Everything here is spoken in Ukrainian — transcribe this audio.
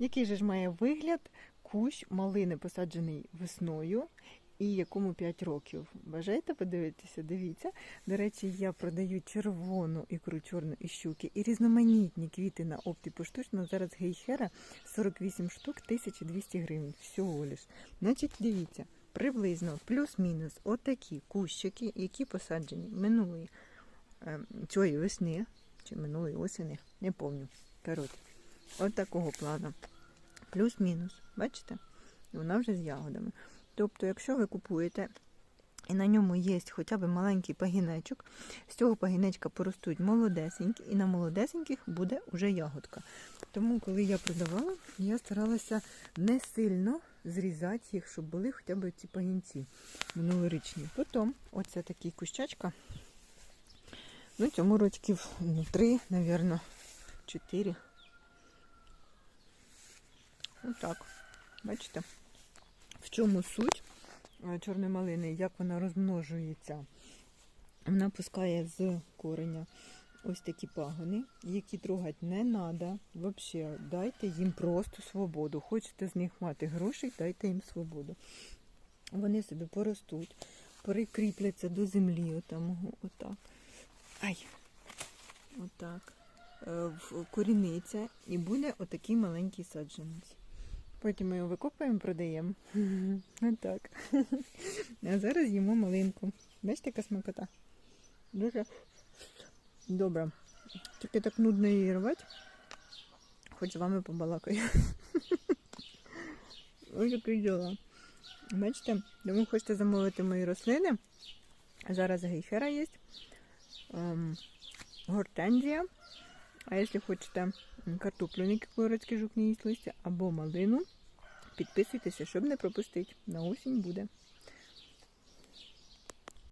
Який же ж має вигляд кущ малини, посаджений весною, і якому 5 років? Бажаєте подивитися? Дивіться. До речі, я продаю червону ікру чорну і щуки і різноманітні квіти на опті поштучно. Зараз гейхера 48 штук, 1200 гривень. Всього лиш. Значить, дивіться, приблизно плюс-мінус отакі кущики, які посаджені минулої е, цієї весни чи минулої осені, не пам'ятаю. Коротше, от такого плану. Плюс-мінус. Бачите? Вона вже з ягодами. Тобто, якщо ви купуєте і на ньому є хоча б маленький пагінечок, з цього пагінечка поростуть молодесенькі, і на молодесеньких буде вже ягодка. Тому, коли я продавала, я старалася не сильно зрізати їх, щоб були хоча б ці пагінці минулорічні. Потім, оце такий кущачка. Ну, цьому рочків ну, три, мабуть, чотири. Отак. Бачите? В чому суть е, чорної малини, як вона розмножується? Вона пускає з кореня ось такі пагони, які трогати не треба. Взагалі, дайте їм просто свободу. Хочете з них мати гроші, дайте їм свободу. Вони собі поростуть, прикріпляться до землі, отам, отак. Ай! Отак. Е, Вкоріниться і буде отакий маленький саджанець. Потім ми його викопаємо, продаємо. Отак. А зараз їмо малинку. Бачите, яка смакота? Дуже добре. Тільки так нудно її рвати. Хоч з вами побалакаю. Ось такі діла. Бачите, тому хочете замовити мої рослини. Зараз гейфера є. Ем, гортензія. А якщо хочете картоплю, короткі жукні їсть листя, або малину, підписуйтеся, щоб не пропустити. На осінь буде.